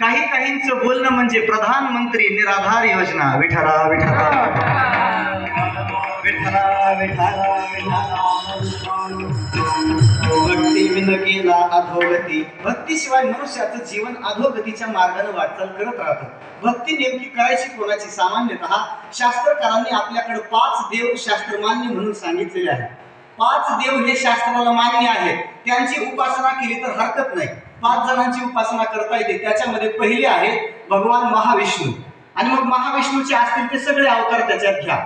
काही काहींचं बोलणं म्हणजे प्रधानमंत्री निराधार योजना. विठरा विठरा भक्ती अधोगती. भक्तीशिवाय मनुष्याचं जीवन अधोगतीच्या मार्गाने वाटचाल करत राहतं. भक्ती नेमकी करायची कोणाची? सामान्यतः शास्त्रकारांनी आपल्याकडे पाच देव शास्त्रमान्य म्हणून सांगितलेले आहे पाच देव हे शास्त्राला मान्य आहेत. त्यांची उपासना केली तर हरकत नाही. पाच जणांची उपासना करता येते. त्याच्यामध्ये पहिले आहे भगवान महाविष्णू. आणि मग महाविष्णूचे असतील ते सगळे अवतार त्याच्यात घ्या.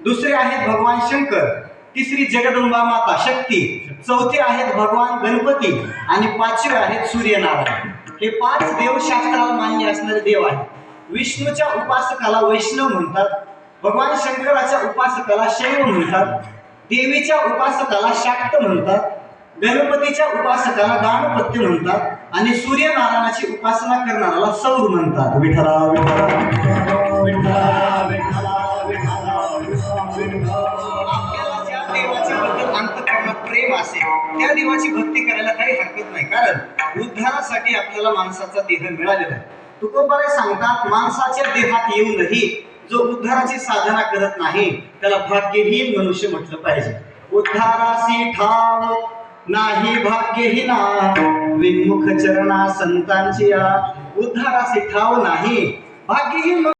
दुसरे आहेत भगवान शंकर. तिसरी जगदंबा माता शक्ती. चौथे आहेत भगवान गणपती. आणि पाचवे आहेत सूर्यनारायण. हे पाच देव शास्त्राला मान्य असणारे देव आहेत. विष्णूच्या उपासकाला वैष्णव म्हणतात. भगवान शंकराच्या उपासकाला शैव म्हणतात. देवीच्या उपासकाला शाक्त म्हणतात गणपतीच्या उपासकाला दानपत्य म्हणतात आणि सूर्यनारायणाची उपासना करणाऱ्याला सौर म्हणतात. विठला विठला विठला विठला विठला आपल्याला ज्या देवाच्या बद्दल अंतकरणात प्रेम असेल त्या देवाची भक्ती करायला काही हरकत नाही. कारण उद्धारासाठी आपल्याला माणसाचा देह मिळालेला आहे. तुकोबारे सांगतात माणसाच्या देहात येऊनही जो उद्धाराची साधना करत नाही त्याला भाग्यहीन मनुष्य म्हटलं पाहिजे. उद्धारासी ठाव नाही भाग्यहीना विमुख चरणा संतांची उद्धारासी ठाव नाही भाग्यहीन